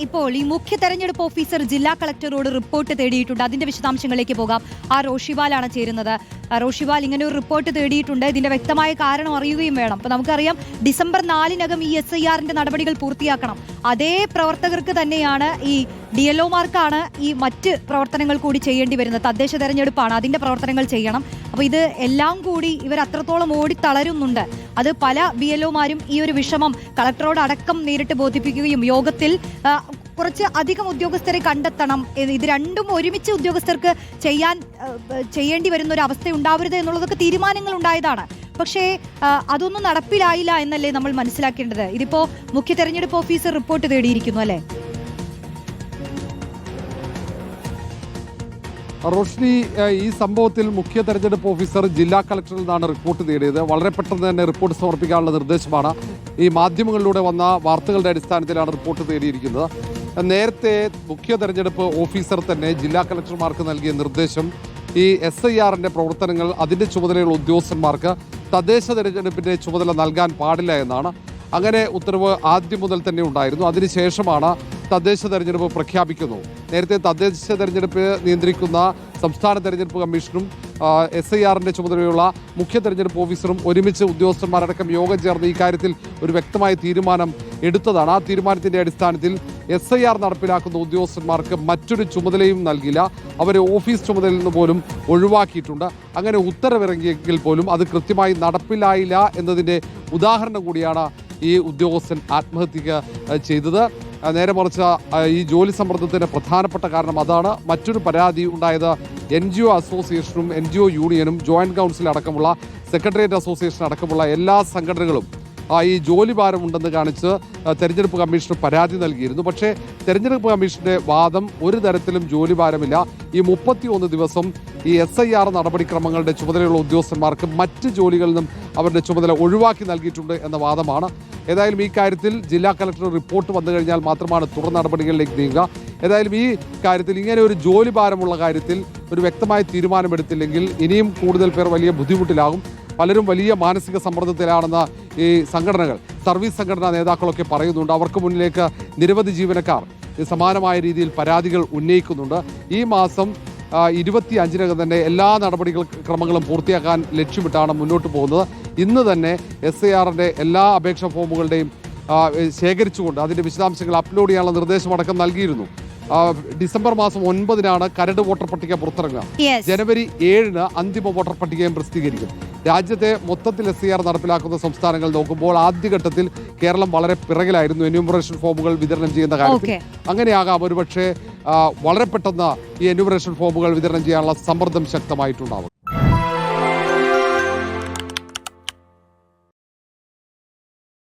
ഇപ്പോൾ ഈ മുഖ്യ തെരഞ്ഞെടുപ്പ് ഓഫീസർ ജില്ലാ കളക്ടറോട് റിപ്പോർട്ട് തേടിയിട്ടുണ്ട്. അതിന്റെ വിശദാംശങ്ങളിലേക്ക് പോകാം. ആ റോഷിബാലാണ് ചേരുന്നത്. റോഷിബാൽ ഇങ്ങനെ ഒരു റിപ്പോർട്ട് തേടിയിട്ടുണ്ട്. ഇതിന്റെ വ്യക്തമായ കാരണം അറിയുകയും വേണം. അപ്പൊ നമുക്കറിയാം ഡിസംബർ നാലിനകം ഈ എസ് ഐ ആറിന്റെ നടപടികൾ പൂർത്തിയാക്കണം. അതേ പ്രവർത്തകർക്ക് തന്നെയാണ് ഈ ഡി എൽ ഒമാർക്കാണ് ഈ മറ്റ് പ്രവർത്തനങ്ങൾ കൂടി ചെയ്യേണ്ടി വരുന്നത്. തദ്ദേശ തെരഞ്ഞെടുപ്പാണ് അതിന്റെ പ്രവർത്തനങ്ങൾ ചെയ്യണം. അപ്പൊ ഇത് എല്ലാം കൂടി ഇവർ അത്രത്തോളം ഓടി തളരുന്നുണ്ട് അത് പല ബി എൽ ഒമാരും ഈ ഒരു വിഷമം കളക്ടറോട് അടക്കം നേരിട്ട് ബോധിപ്പിക്കുകയും യോഗത്തിൽ കുറച്ച് അധികം ഉദ്യോഗസ്ഥരെ കണ്ടെത്തണം. ഇത് രണ്ടും ഒരുമിച്ച് ഉദ്യോഗസ്ഥർക്ക് ചെയ്യാൻ ചെയ്യേണ്ടി വരുന്ന ഒരു അവസ്ഥ ഉണ്ടാവരുത് എന്നുള്ളതൊക്കെ തീരുമാനങ്ങൾ ഉണ്ടായതാണ്. പക്ഷേ അതൊന്നും നടപ്പിലായില്ല എന്നല്ലേ നമ്മൾ മനസ്സിലാക്കേണ്ടത്? ഇതിപ്പോ മുഖ്യ തെരഞ്ഞെടുപ്പ് ഓഫീസർ റിപ്പോർട്ട് തേടിയിരിക്കുന്നു അല്ലേ? റോഷ്നി ഈ സംഭവത്തിൽ മുഖ്യ തെരഞ്ഞെടുപ്പ് ഓഫീസർ ജില്ലാ കളക്ടറിൽ നിന്നാണ് റിപ്പോർട്ട് തേടിയത്. വളരെ പെട്ടെന്ന് തന്നെ റിപ്പോർട്ട് സമർപ്പിക്കാനുള്ള നിർദ്ദേശമാണ് ഈ മാധ്യമങ്ങളിലൂടെ വന്ന വാർത്തകളുടെ അടിസ്ഥാനത്തിലാണ് റിപ്പോർട്ട് തേടിയിരിക്കുന്നത്. നേരത്തെ മുഖ്യ തെരഞ്ഞെടുപ്പ് ഓഫീസർ തന്നെ ജില്ലാ കളക്ടർമാർക്ക് നൽകിയ നിർദ്ദേശം ഈ എസ് ഐ ആറിന്റെ പ്രവർത്തനങ്ങൾ അതിന്റെ ചുമതലയുള്ള ഉദ്യോഗസ്ഥന്മാർക്ക് തദ്ദേശ തെരഞ്ഞെടുപ്പിന്റെ ചുമതല നൽകാൻ പാടില്ല എന്നാണ്. അങ്ങനെ ഉത്തരവ് ആദ്യം മുതൽ തന്നെ ഉണ്ടായിരുന്നു. അതിനുശേഷമാണ് തദ്ദേശ തെരഞ്ഞെടുപ്പ് പ്രഖ്യാപിക്കുന്നു. നേരത്തെ തദ്ദേശ തെരഞ്ഞെടുപ്പ് നിയന്ത്രിക്കുന്ന സംസ്ഥാന തെരഞ്ഞെടുപ്പ് കമ്മീഷനും എസ് ഐ ആറിന്റെ ചുമതലയുള്ള മുഖ്യ തെരഞ്ഞെടുപ്പ് ഓഫീസറും ഒരുമിച്ച് ഉദ്യോഗസ്ഥന്മാരടക്കം യോഗം ചേർന്ന് ഈ കാര്യത്തിൽ ഒരു വ്യക്തമായ തീരുമാനം എടുത്തതാണ്. ആ തീരുമാനത്തിന്റെ അടിസ്ഥാനത്തിൽ എസ് ഐ ആർ നടപ്പിലാക്കുന്ന ഉദ്യോഗസ്ഥന്മാർക്ക് മറ്റൊരു ചുമതലയും നൽകില്ല അവരെ ഓഫീസ് ചുമതലയിൽ നിന്ന് പോലും ഒഴിവാക്കിയിട്ടുണ്ട്. അങ്ങനെ ഉത്തരവിറങ്ങിയെങ്കിൽ പോലും അത് കൃത്യമായി നടപ്പിലായില്ല എന്നതിന്റെ ഉദാഹരണം കൂടിയാണ് ഈ ഉദ്യോഗസ്ഥൻ ആത്മഹത്യ ചെയ്തത്. നേരെ മറിച്ച് ഈ ജോലി സമ്മർദ്ദത്തിന് പ്രധാനപ്പെട്ട കാരണം അതാണ്. മറ്റൊരു പരാതി ഉണ്ടായത് എൻ ജി ഒ അസോസിയേഷനും എൻ ജി ഒ യൂണിയനും ജോയിന്റ് കൗൺസിൽ അടക്കമുള്ള സെക്രട്ടേറിയറ്റ് അസോസിയേഷൻ അടക്കമുള്ള എല്ലാ സംഘടനകളും ഈ ജോലി ഭാരമുണ്ടെന്ന് കാണിച്ച് തെരഞ്ഞെടുപ്പ് കമ്മീഷന് പരാതി നൽകിയിരുന്നു. പക്ഷേ തെരഞ്ഞെടുപ്പ് കമ്മീഷന്റെ വാദം ഒരു തരത്തിലും ജോലി ഭാരമില്ല. ഈ മുപ്പത്തിയൊന്ന് ദിവസം ഈ എസ് ഐ ആർ നടപടിക്രമങ്ങളുടെ ചുമതലയുള്ള ഉദ്യോഗസ്ഥന്മാർക്ക് മറ്റ് ജോലികളിൽ നിന്നും അവരുടെ ചുമതല ഒഴിവാക്കി നൽകിയിട്ടുണ്ട് എന്ന വാദമാണ്. ഏതായാലും ഈ കാര്യത്തിൽ ജില്ലാ കളക്ടർ റിപ്പോർട്ട് വന്നു കഴിഞ്ഞാൽ മാത്രമാണ് തുടർ നടപടികളിലേക്ക് നീങ്ങുക. ഏതായാലും ഈ കാര്യത്തിൽ ഇങ്ങനെ ഒരു ജോലി ഭാരമുള്ള കാര്യത്തിൽ ഒരു വ്യക്തമായ തീരുമാനമെടുത്തില്ലെങ്കിൽ ഇനിയും കൂടുതൽ പേർ വലിയ ബുദ്ധിമുട്ടിലാകും. പലരും വലിയ മാനസിക സമ്മർദ്ദത്തിലാണെന്ന ഈ സംഘടനകൾ സർവീസ് സംഘടനാ നേതാക്കളൊക്കെ പറയുന്നുണ്ട്. അവർക്ക് മുന്നിലേക്ക് നിരവധി ജീവനക്കാർ സമാനമായ രീതിയിൽ പരാതികൾ ഉന്നയിക്കുന്നുണ്ട്. ഈ മാസം ഇരുപത്തി അഞ്ചിനകം തന്നെ എല്ലാ നടപടികൾ ക്രമങ്ങളും പൂർത്തിയാക്കാൻ ലക്ഷ്യമിട്ടാണ് മുന്നോട്ട് പോകുന്നത്. ഇന്ന് തന്നെ എസ് ഐ ആറിന്റെ എല്ലാ അപേക്ഷാ ഫോമുകളുടെയും ശേഖരിച്ചുകൊണ്ട് അതിന്റെ വിശദാംശങ്ങൾ അപ്ലോഡ് ചെയ്യാനുള്ള നിർദ്ദേശമടക്കം നൽകിയിരുന്നു. ഡിസംബർ മാസം ഒൻപതിനാണ് കരട് വോട്ടർ പട്ടിക പുറത്തിറങ്ങുക. ജനുവരി ഏഴിന് അന്തിമ വോട്ടർ പട്ടികയും പ്രസിദ്ധീകരിക്കും. രാജ്യത്തെ മൊത്തത്തിൽ എസ് സി ആർ നടപ്പിലാക്കുന്ന സംസ്ഥാനങ്ങൾ നോക്കുമ്പോൾ ആദ്യഘട്ടത്തിൽ കേരളം വളരെ പിറകിലായിരുന്നു. എന്യൂമറേഷൻ ഫോമുകൾ വിതരണം ചെയ്യുന്ന കാര്യത്തിൽ അങ്ങനെയാകാം ഒരുപക്ഷെ വളരെ പെട്ടെന്ന് ഈ എന്യൂമറേഷൻ ഫോമുകൾ വിതരണം ചെയ്യാനുള്ള സമ്മർദ്ദം ശക്തമായിട്ടുണ്ടാവും